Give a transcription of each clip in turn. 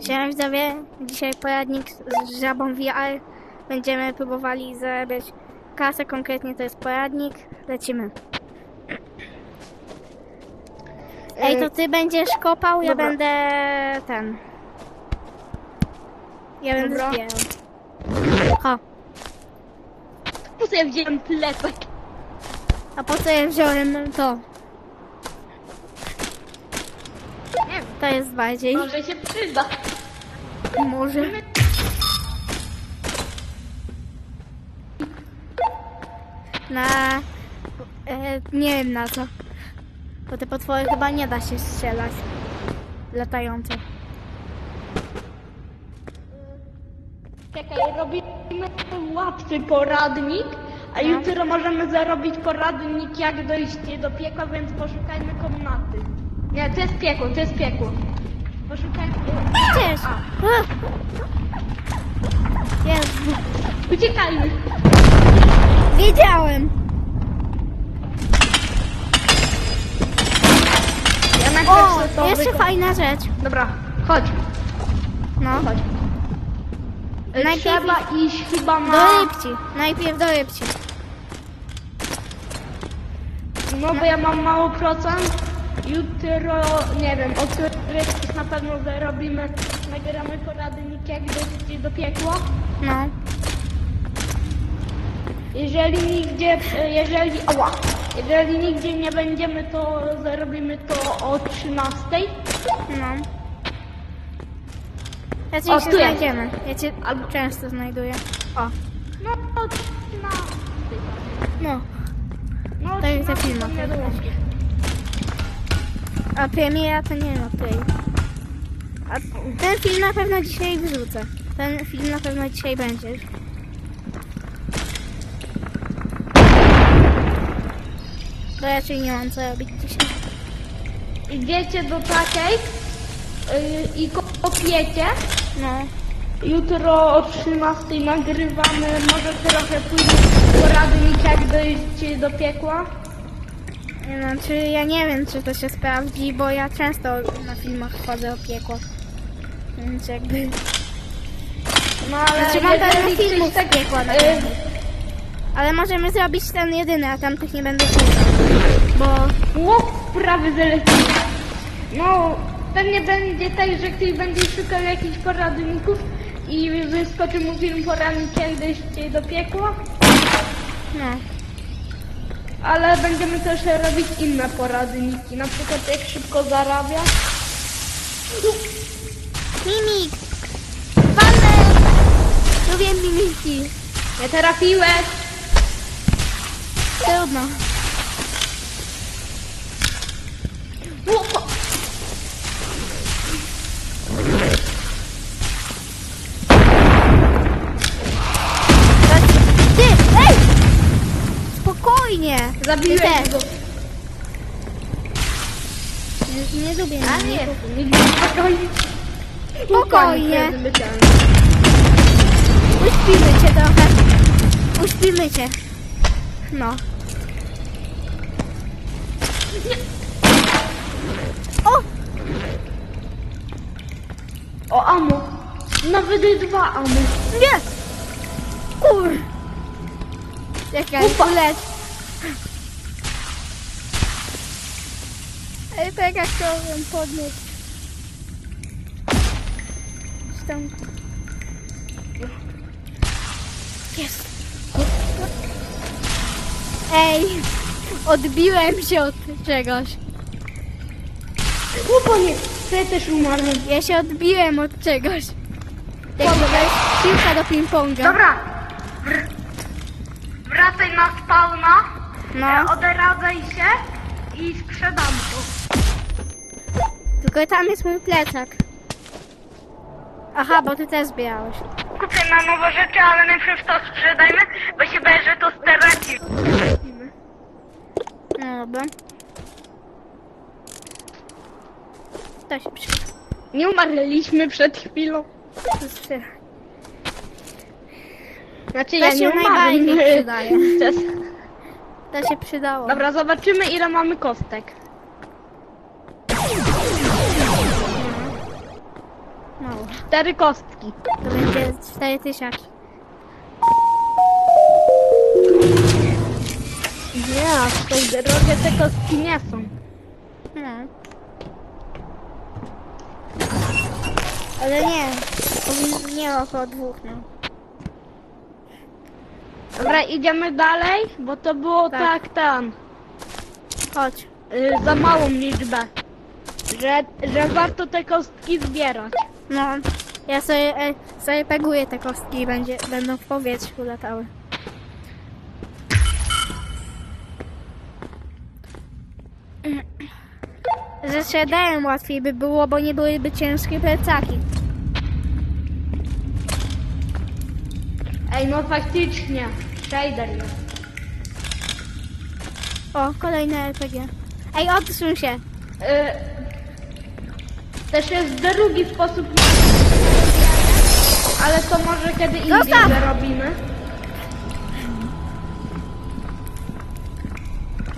Siema widzowie, dzisiaj poradnik z żabą VR. Będziemy próbowali zarabiać kasę, konkretnie to jest poradnik. Lecimy. Ej, to ty będziesz kopał, ja dobra. będę ten. Ja będę Dobra. zbierał. Ho, Po co ja wziąłem plecak? a po co ja wziąłem to? Nie wiem, To jest bardziej. może się przyda. Może. Na... E, nie wiem na co. Bo te potwory chyba nie da się strzelać. Latające. Czekaj, robimy łatwy poradnik, a No. jutro możemy zarobić poradnik jak dojść do piekła, więc poszukajmy komnaty. Nie, to jest piekło, to jest piekło. A, A! Jezu. uciekajmy. Wiedziałem. Ja najpierw O, to jeszcze wyko- fajna rzecz. Dobra, chodź, No. chodź. E, Najpierw Trzeba iść chyba Do na... rybci. Najpierw do rybci. No bo ja mam mało procent. Jutro, nie wiem, o których na pewno zarobimy. Nagramy poradnik jak dojść do piekła. No. Jeżeli nigdzie, jeżeli, ała, jeżeli nigdzie nie będziemy, to zarobimy to o 13. No. Ja cię O, jest. znajdziemy. Ja cię albo często znajduję. O. No o 13. No. No To jest za 13 A premiera to nie ma play. A ten film na pewno dzisiaj wrzucę. Ten film na pewno dzisiaj będzie. Bo raczej nie mam co robić dzisiaj. Idziecie do takiej yy, i kopiecie. No. Jutro o 13 nagrywamy, może trochę później poradnik jak dojść do piekła. Znaczy ja nie wiem czy to się sprawdzi, bo ja często na filmach chodzę o piekło. Więc jakby... No ale Znaczy mam filmów ktoś z piekła na pewno. Ale możemy zrobić ten jedyny, a tamtych nie będę wrzucał. Bo... Łop prawy zalecił. No, pewnie będzie tak, że ktoś będzie szukał jakichś poradników i wyskoczy mu film poradnik dojść do piekła. No. Ale będziemy też robić inne poradniki, na przykład jak szybko zarabia. Mimik! Walę! Lubię mimiki. Nie trafiłeś! Trudno. Ty też. go. Nie, nie lubię A nie, nie spokojnie. Uśpimy cię trochę. Uśpimy cię. No. O! O, amo. Nawet dwa amo. Nie! Kur! Czekaj, Ufa. Ej, tak jak chciałem podnieść. Tam... Jest. Ej, odbiłem się od czegoś. Chłopanie, to ja też umarłem. Ja się odbiłem od czegoś. Dodałeś piłka do ping-ponga. Dobra. Wr- Wracaj na spawna, No, e, odradzaj się i sprzedam to. Tylko tam jest mój plecak. Aha, bo ty też zbierałeś. Kupię na nowe rzeczy, ale najpierw to sprzedajmy, bo się boję, że to straci. No dobra. To się przyda. Nie umarliśmy przed chwilą. To się. Znaczy To ja się nie najbardziej umarłem. przydaje. Czas- To się przydało. Dobra, zobaczymy ile mamy kostek. Cztery kostki. To będzie 4 tysiące. Nie, aż tak drogie te kostki nie są. No. Ale nie. Nie około dwóch, no. Dobra, idziemy dalej, bo to było Tak. tak, tam, Chodź. y, za małą liczbę. Że, że warto te kostki zbierać. No. Ja sobie, e, sobie peguję te kostki i będzie, będą w powietrzu latały. Ze shaderem łatwiej by było, bo nie byłyby ciężkie plecaki. Ej, no faktycznie, shader jest. O, kolejne RPG. Ej, odsuń się. Y, też jest drugi sposób na ale to może kiedy indziej Zostaw! zarobimy.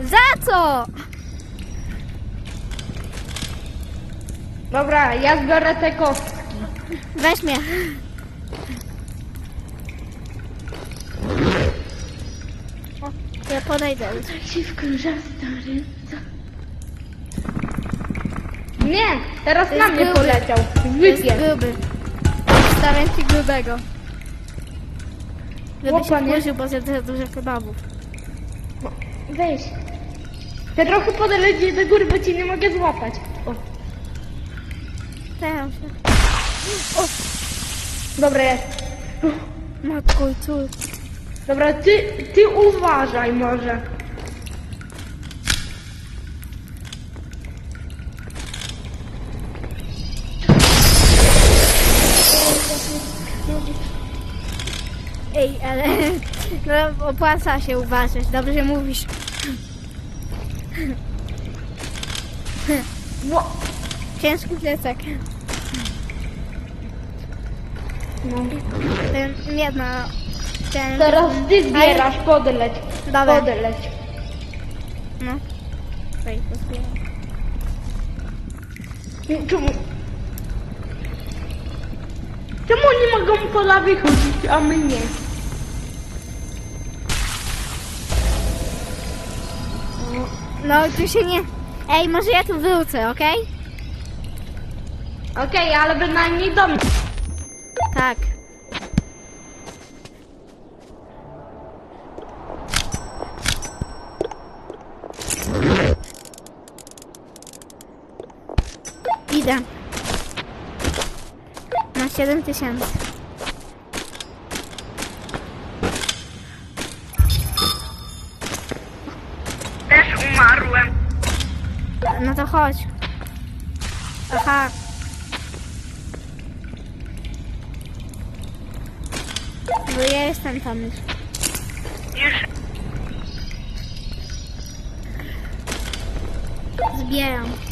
Za co? Dobra, ja zbiorę te kostki. Weź mnie. O, ja podejdę. się wkurza stary. Nie, teraz na mnie poleciał. Gruby. Stawiam ci grubego. Żeby się nie? wkurzył, bo zjadł za dużo kebabów. Weź. Ja trochę podleci do góry, bo cię nie mogę złapać. O, Staram się. dobra jest. Matko cóż. Dobra, ty, ty uważaj może. No, opłaca się uważać. Dobrze mówisz. Ło. Ciężki plecak. No. Ten, nie no. Ten, Teraz ty zbierasz, podleć. Dobra. Podleć. No. Tutaj to zbieram. Czemu? Czemu oni mogą po lawie chodzić, a my nie? No, tu się nie... Ej, może ja tu wrócę, okej? Okej, ale bynajmniej do mnie. Tak. Idę. Na 7 tysięcy. Umarłem. No to chodź. Aha. Bo ja jestem tam już. Już Zbieram.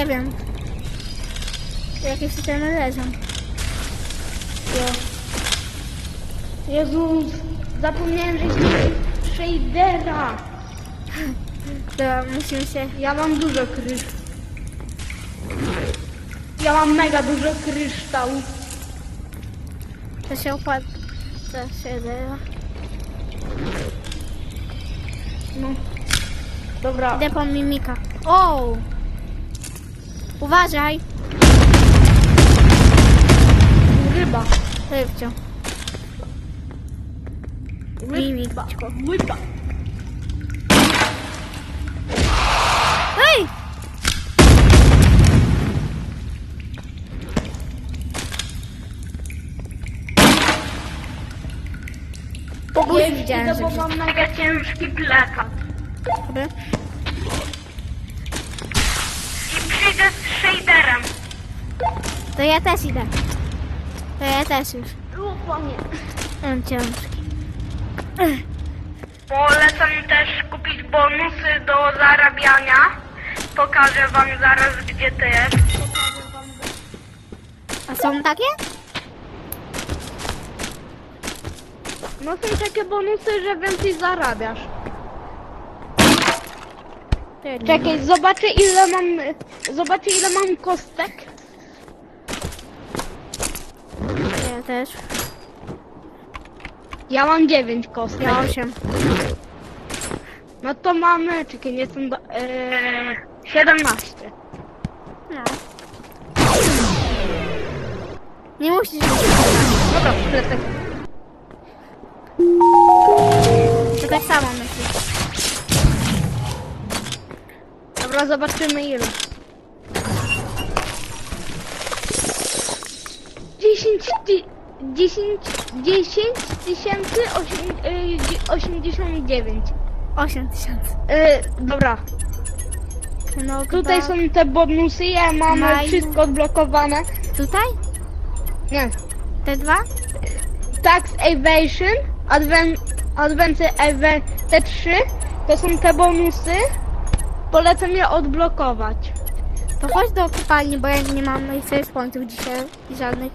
Nie wiem. Jakieś tutaj leżą. Jezus, zapomniałem, że jest shadera. To musimy się... Ja mam dużo krysz. Ja mam mega dużo kryształów. To się opłaca. To się da. No. Dobra. Idę po mimika. O! Uważaj! Ryba. Rybcio. Mimik. Łyba. Hej! Nie widziałem, że bo mam mega ciężki plecak. Dobra. To ja też idę. To ja też już. Lupa mnie. On ciężki. Polecam też kupić bonusy do zarabiania. Pokażę wam zaraz gdzie to jest. A są takie? No są takie bonusy, że więcej zarabiasz. Czekaj, zobaczę ile mam... Zobaczę ile mam kostek. Ja też. Ja mam 9 kostek. Ja osiem. No to mamy... Czekaj, nie jestem... Do, yy, 17. No. Nie musisz. Dobra, plecak. To tak samo myślisz. Dobra, zobaczymy ile. 10 ty, 10 10 tysięcy osiem- y, dzie- 89. Osiem tysięcy. Y, dobra, No tutaj są te bonusy, ja mam Maj- wszystko odblokowane. Tutaj? Nie. Te dwa? Tax Evasion, Adven, Adventure Evan, te trzy, to są te bonusy. Polecam je odblokować. To chodź do kopalni, bo ja nie mam moich save pointów dzisiaj i żadnych.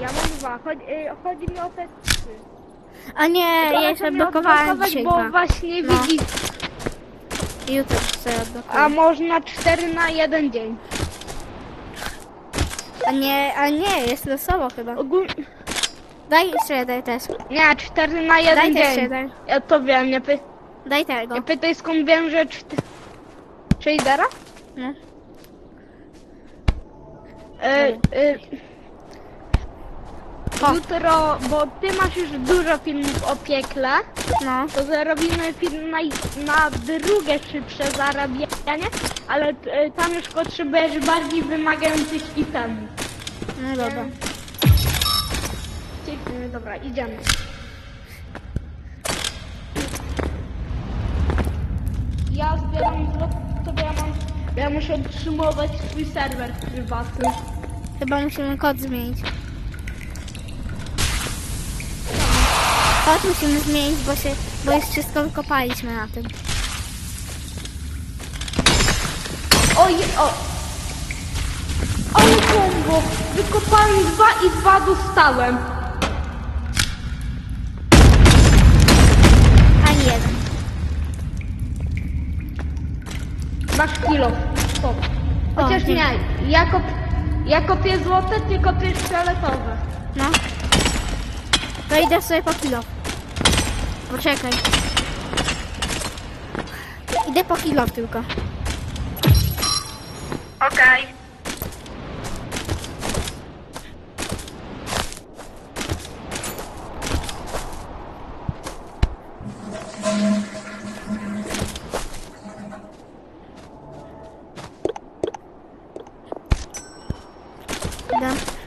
Ja mam dwa, chodzi, y, chodzi mi o te trzy. A nie, ja jeszcze Polecam je blokowałem odblokować, dzisiaj Bo dwa. właśnie No. widzisz, I Jutro sobie odblokuję. a można cztery na jeden dzień. A nie, a nie, jest losowo chyba. Ogólnie, Daj jeszcze, daj też. nie, cztery na jeden też dzień. jeden. Ja to wiem, nie, py, Daj tego. nie pytaj skąd wiem, że cztery... Shadera? No. E, e, Jutro, bo ty masz już dużo filmów o piekle, No. to zarobimy film na, na drugie szybsze zarabianie, ale e, tam już potrzebujesz bardziej wymagających itemów. No dobra. Ciekawe, Dobra, idziemy. Ja zbieram złoto, to ja mam... Ja muszę utrzymywać swój serwer prywatny. Chyba musimy kod zmienić. Kod musimy zmienić, bo się, bo już wszystko wykopaliśmy na tym. Oj, o! Ale kombo! Wykopałem dwa i dwa dostałem. Ani jeden. Masz kilo. Stop. Chociaż O, nie, ja, kop, ja kopię złote, ty kopiesz fioletowe. No. To idę sobie po kilo. Poczekaj. Idę po kilo tylko. Okej. Idę.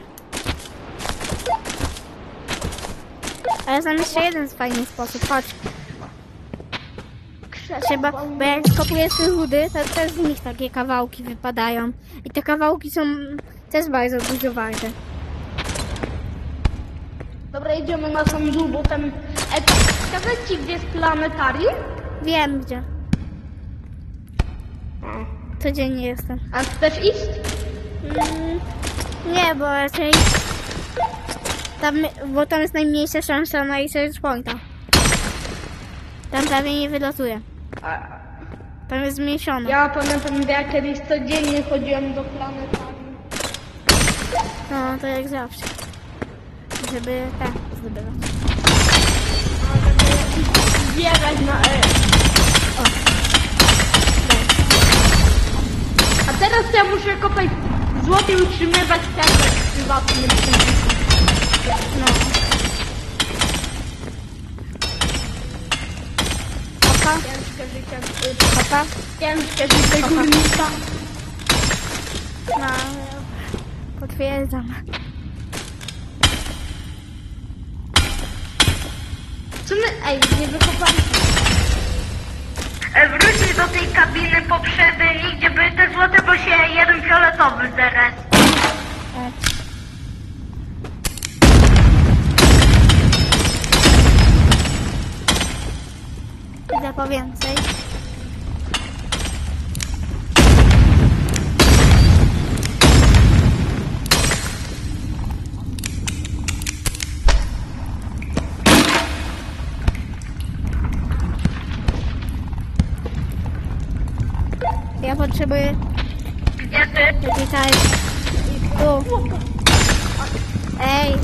Ale znam jeszcze jeden fajny sposób. Chodź. Trzeba, bo jak skopuję te rudy, to też z nich takie kawałki wypadają. I te kawałki są też bardzo dużo warte. Dobra, idziemy na sam dół, bo tam... E, ci, gdzie jest planetarium? Wiem gdzie. Codziennie jestem. A chcesz iść? Mm, nie, bo raczej tam, bo tam jest najmniejsza szansa na research pointa. Tam prawie nie wylatuje. Tam jest zmniejszone. ja pamiętam, że ja kiedyś codziennie chodziłem do planetarium. No, to jak zawsze. Żeby tak zdobywać. Zbierać na... E. A teraz ja muszę kopać złoty i utrzymywać serwer prywatny. No. Opa, Ciężkie życie, opa. ciężkie życie górnika. No, potwierdzam. Co my... Ej, nie wykopaliśmy. Wrócić do tej kabiny poprzedniej, gdzie były te złote, bo się jeden fioletowy zaraz. O. Po więcej. Ja potrzebuję... Ja też. Czekaj. Tu. Ej.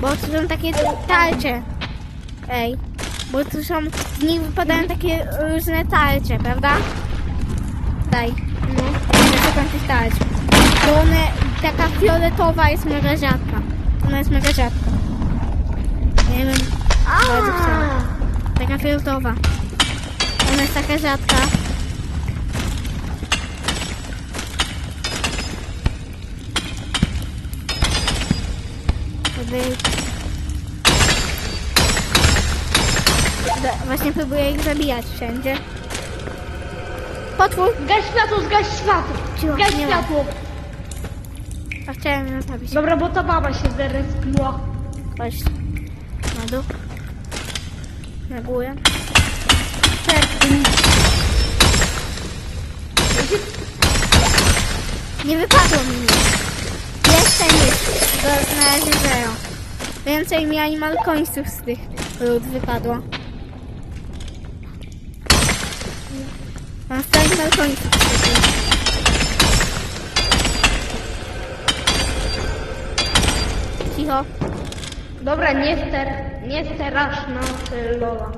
Bo to są takie tarcze. Ej. Bo tu są, z nich wypadają takie różne tarcze, prawda? Daj. No. Szukam tych tarcz. Bo one, taka fioletowa jest mega rzadka. Ona jest mega rzadka. Nie wiem, bardzo chcę. Taka fioletowa. Ona jest taka rzadka. Żeby... Właśnie próbuję ich zabijać wszędzie. Potwór! Zgaś światło, zgaś światło. Cicho, Zgaś nie ma. światło. A chciałem ją zabić. Dobra, bo ta baba się zarespiła. Chodź. Na dół. Na górę. Nie wypadło mi nic. Jeszcze nic. Do, na razie zero. Więcej mi animal końców z tych ród wypadło. Mam 100 animal końców. Cicho. Dobra, nie ster, nie sterasz na Lola.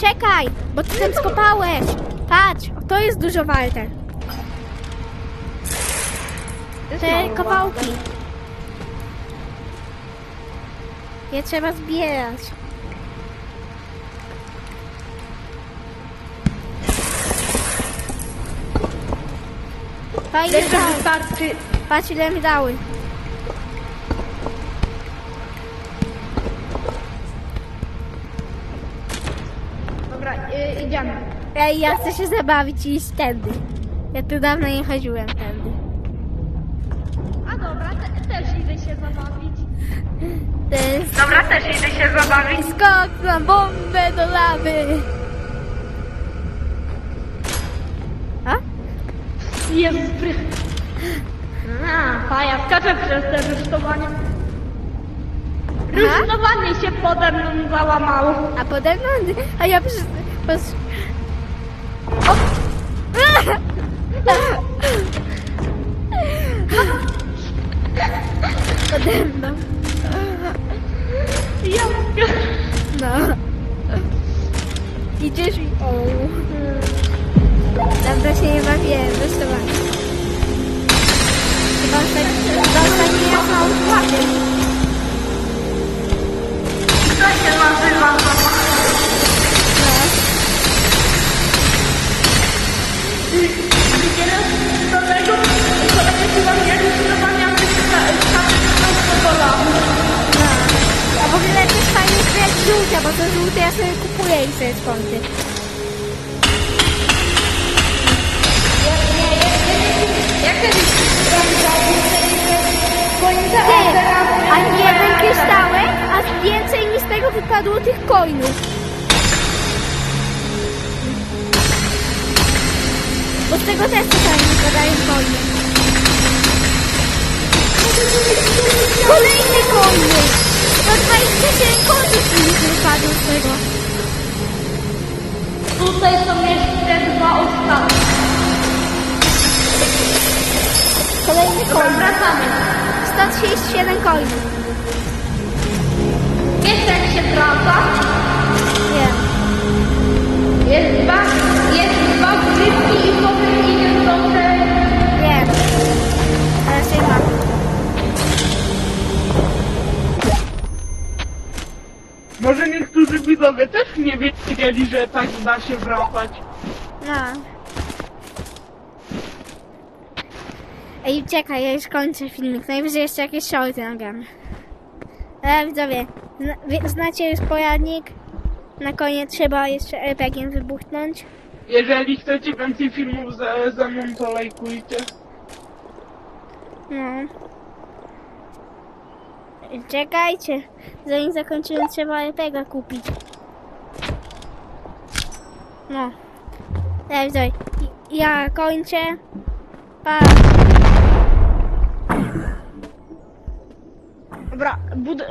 Czekaj, bo ty tam skopałeś. Patrz, o, to jest dużo jest Te kawałki. Je trzeba zbierać. Fajnie Jeszcze dały. wystarczy. Patrz ile mi dały. Dobra, y, idziemy. Ej, ja chcę się zabawić i iść tędy. Ja tu dawno nie chodziłem tędy. A dobra, te, też idę się zabawić. To jest Dobra, też idę się zabawić. skok na bombę do lawy. Jest bry... A, faja, skaczę przez te rusztowanie. Rusztowanie się pode mną załamało. A pode mną, a ja przez... przez... O! Pode mną. Ja... No. Idziesz i... O. Dawno się nie bawiłem, zresztą Chyba ostatni, chyba ostatni raz na układzie. To się nazywa. A w ogóle też fajnie jest jak bo to żółte ja sobie kupuję i sobie skądy. Jak kiedyś Ty, a jeden kryształek, a więcej mi z tego wypadło tych coinów. Bo z tego też czasami wypadają coiny. Kolejne coiny! 127 coinów mi wypadło z tego. Tutaj są jeszcze dwa ostatnie. Kolejny coin. Wracamy. 137 coinów. Wiesz jak się wraca? Nie. Jest dwa, jest dwa grypki i potem idzie do tej... Nie. Teraz nie mam. Może niektórzy widzowie też nie wiedzieli, że tak da się wracać. No. Ej, czekaj, ja już kończę filmik. Najwyżej jeszcze jakieś shorty nagram. Ale widzowie, zna, znacie już poradnik? Na koniec trzeba jeszcze RPG wybuchnąć. Jeżeli chcecie więcej filmów ze, ze mną, to lajkujcie. No. Czekajcie, zanim zakończymy trzeba RPG kupić. No. Widzowie, ja kończę. Pa. Dobra, bud...